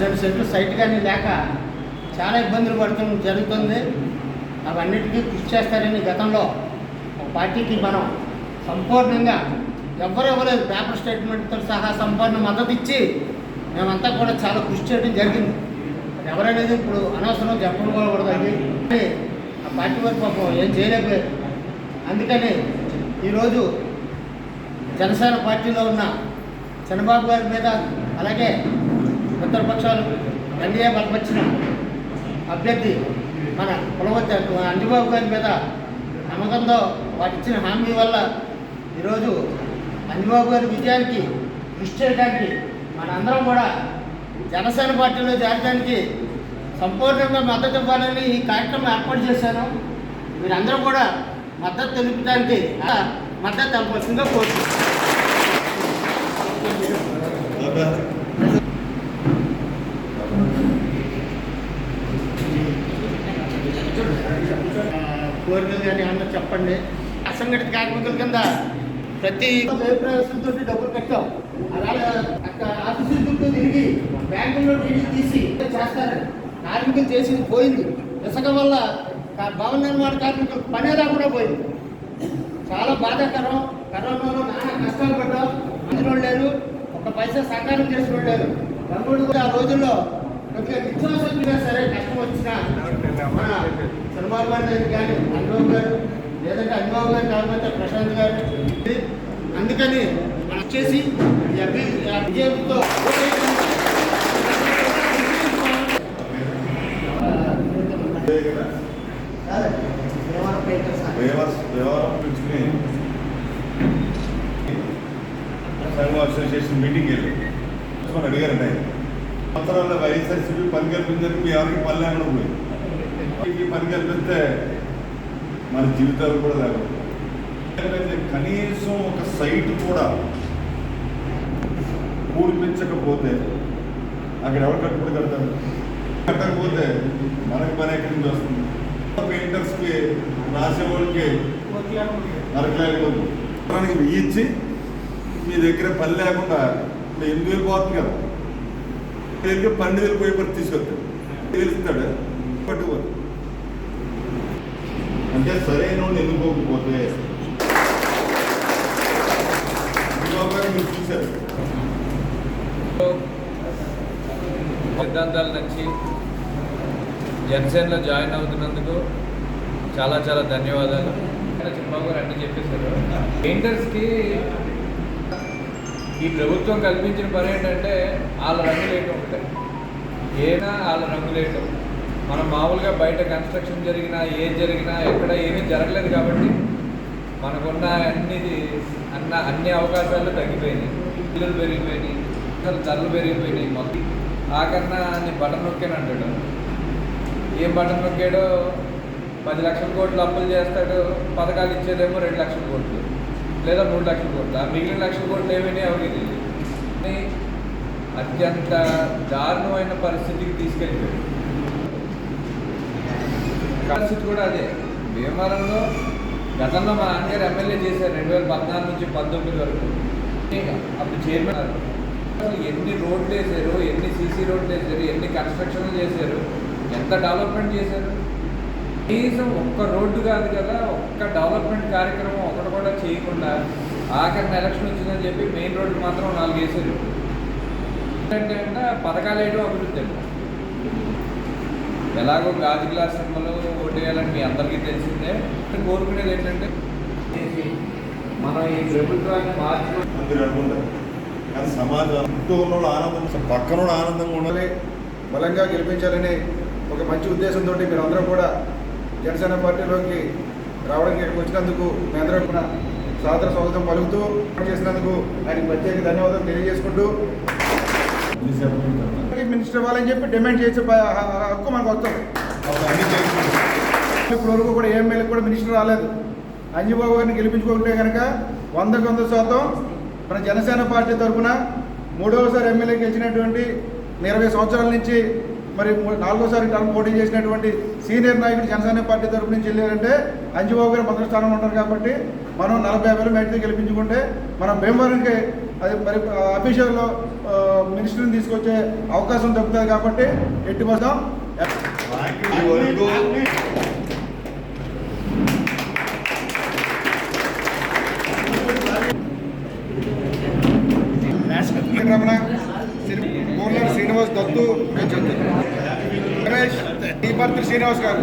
పద్దెనిమిది సైట్ కానీ లేక చాలా ఇబ్బందులు పడటం జరుగుతుంది. అవన్నిటికీ కృషి చేస్తారని గతంలో ఒక పార్టీకి మనం సంపూర్ణంగా ఎవరు ఇవ్వలేదు పేపర్ స్టేట్మెంట్తో సహా సంపూర్ణ మద్దతు ఇచ్చి మేమంతా కూడా చాలా కృషి చేయడం జరిగింది. ఎవరనేది ఇప్పుడు అనవసరం చెప్పడం కూడా ఆ పార్టీ వారు పాపం ఏం చేయలేకపోయారు. అందుకని ఈరోజు జనసేన పార్టీలో ఉన్న చంద్రబాబు గారి మీద అలాగే ఉత్తరపక్షాలు ఎన్డీఏ బలపరిచిన అభ్యర్థి మన కులవద్ద అంజబాబు గారి మీద నమ్మకంతో వాటి ఇచ్చిన హామీ వల్ల ఈరోజు అంజబాబు గారి విజయానికి కృషి చేయడానికి మనందరం కూడా జనసేన పార్టీలో చేరడానికి సంపూర్ణంగా మద్దతు ఇవ్వాలని ఈ కార్యక్రమం ఏర్పాటు చేశాను. మీరందరూ కూడా మద్దతు తెలుపడానికి మద్దతు తెలపాల్సిందిగా కోరుతున్నాను. కోరికలు కానీ ఏమన్నా చెప్పండి? అసంఘటిత కార్మికుల కింద ప్రతి ప్రవేశంతో డబ్బులు కట్టాం. అలాగే అక్కడ ఆఫీసుల చుట్టూ తిరిగి బ్యాంకుల్లో తిరిగి తీసి చేస్తారు. కార్మికులు చేసింది పోయింది. ఇసుక వల్ల భవన నిర్మాణ కార్మికులు పనే రాకుండా పోయింది. చాలా బాధాకరం. కరోనాలో నానా కష్టాలు పడ్డాం. అందులో లేరు. ఒక పైసా సహకారం చేసిన లేరు. రంగుడు కూడా ఆ రోజుల్లో కొద్దిగా నిత్యావసరంగా సరే కష్టం వచ్చినా. మన చంద్రబాబు గారి కానీ అనుభవ్ గారు లేదంటే అనుభవ్ గారు కాకపోతే ప్రశాంత్ గారు అందుకని వచ్చేసి విజయంతో పిలుచుకుని సంఘం అసోసియేషన్ మీటింగ్ వెళ్ళి. అడిగారండి ఆయన. సంవత్సరాల వైఎస్ఆర్సీపీ పని కల్పించడానికి మీ ఎవరికి పని లేకుండా పోయి ఈ పని కల్పిస్తే మన జీవితాలు కూడా లేవు కనీసం ఒక సైట్ కూడా పూడిపించకపోతే అక్కడ ఎవరు కట్టుబడి కడతారు? కట్టకపోతే మనకి పని ఎక్కడి నుంచి వస్తుంది? పెయింటర్స్కి రాసేవాళ్ళకి నరకలేకపోతుంది వారానికి ఇచ్చి మీ దగ్గర పని లేకుండా ఇప్పుడు ఎందుకు పోతుంది కదా దగ్గర పన్నెండు వేలు పోయి పడి తీసుకొస్తాడు తెలుస్తాడు పట్టుకుపోతుంది అంటే సరైన ఎన్నుకోకపోతే మీరు చూశారు. సిద్ధాంతాలు నచ్చి జనసేనలో జాయిన్ అవుతున్నందుకు చాలా చాలా ధన్యవాదాలు. చంద్రబాబు గారు అన్నీ చెప్పేశారు. పెయింటర్స్కి ఈ ప్రభుత్వం కల్పించిన పని ఏంటంటే వాళ్ళ రంగులేయటం. ఒకటే ఏనా వాళ్ళ రంగులేయటం మనం మామూలుగా బయట కన్స్ట్రక్షన్ జరిగినా ఏం జరిగినా ఎక్కడ ఏమీ జరగలేదు కాబట్టి మనకున్న అన్ని అన్న అన్ని అవకాశాలు తగ్గిపోయినాయి. ఇల్లులు పెరిగిపోయినాయి అసలు ధరలు పెరిగిపోయినాయి మొత్తం. ఆకన్నా నీ బటన్ నొక్కాను అంటాడు. ఏం బటన్ నొక్కాడో? పది లక్షల కోట్లు అప్పులు చేస్తాడు పథకాలు ఇచ్చేదేమో రెండు లక్షల కోట్లు లేదా మూడు లక్షల కోట్లు. ఆ మిగిలిన లక్షల కోట్లు ఏమైనా ఎవరికి తెలియదు. కానీ అత్యంత దారుణమైన పరిస్థితికి తీసుకెళ్ళిపోయింది. పరిస్థితి కూడా అదే. భీమవరంలో గతంలో మా నాన్నగారు ఎమ్మెల్యే చేశారు రెండు వేల పద్నాలుగు నుంచి పంతొమ్మిది వరకు. అప్పుడు చైర్మన్ అసలు ఎన్ని రోడ్లు వేసారు ఎన్ని సీసీ రోడ్లు వేసారు ఎన్ని కన్స్ట్రక్షన్లు చేశారు ఎంత డెవలప్మెంట్ చేశారు? కనీసం ఒక్క రోడ్డు కాదు కదా ఒక్క డెవలప్మెంట్ కార్యక్రమం ఒకటి కూడా చేయకుండా ఆఖరిన ఎలక్షన్ వచ్చిందని చెప్పి మెయిన్ రోడ్డు మాత్రం నాలుగు వేసారు ఏంటంటే అంటే పథకాలు వేయడం అభివృద్ధి అండి. ఎలాగో గాజు గ్లాస్ సినిమాలో ఓటు వేయాలని మీ అందరికీ తెలిసిందే. కోరుకునేది ఏంటంటే మనం ఈ ప్రభుత్వాన్ని మార్చి అందరూ అనుకుంటారు. కానీ సమాజం చుట్టూ ఉన్నోళ్ళు ఆనందం పక్కన ఆనందంగా ఉండాలి బలంగా గెలిపించాలని ఒక మంచి ఉద్దేశంతో మీరు అందరూ కూడా జనసేన పార్టీలోకి రావడానికి ఇక్కడికి వచ్చినందుకు మీ అందరూ కూడా సాదర స్వాగతం పలుకుతూ చేసినందుకు ఆయనకి ప్రత్యేక ధన్యవాదాలు తెలియజేసుకుంటూ మినిస్టర్ ఇవ్వాలని చెప్పి డిమాండ్ చేసే హక్కు మనకు వస్తుంది. ఇప్పుడు వరకు కూడా ఏ ఎమ్మెల్యేకి కూడా మినిస్టర్ రాలేదు. అంజబాబు గారిని గెలిపించుకుంటే కనుక వందకు వంద శాతం మన జనసేన పార్టీ తరఫున మూడవసారి ఎమ్మెల్యే గెలిచినటువంటి ఇరవై సంవత్సరాల నుంచి మరి నాలుగోసారి టర్మ్ పోటీ చేసినటువంటి సీనియర్ నాయకుడు జనసేన పార్టీ తరఫు నుంచి వెళ్ళారంటే అంజబాబు గారు మొదటి స్థానంలో ఉంటారు కాబట్టి మనం నలభై వేలు మెజార్టీతో గెలిపించుకుంటే మనం భీమవరంకి అది మరి అఫీషియల్లో మినిస్టర్ని తీసుకొచ్చే అవకాశం దొరుకుతుంది కాబట్టి ఎట్టి రమణ మూర్ల శ్రీనివాస్ దత్తు టీపర్తి శ్రీనివాస్ గారు.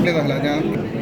అసలు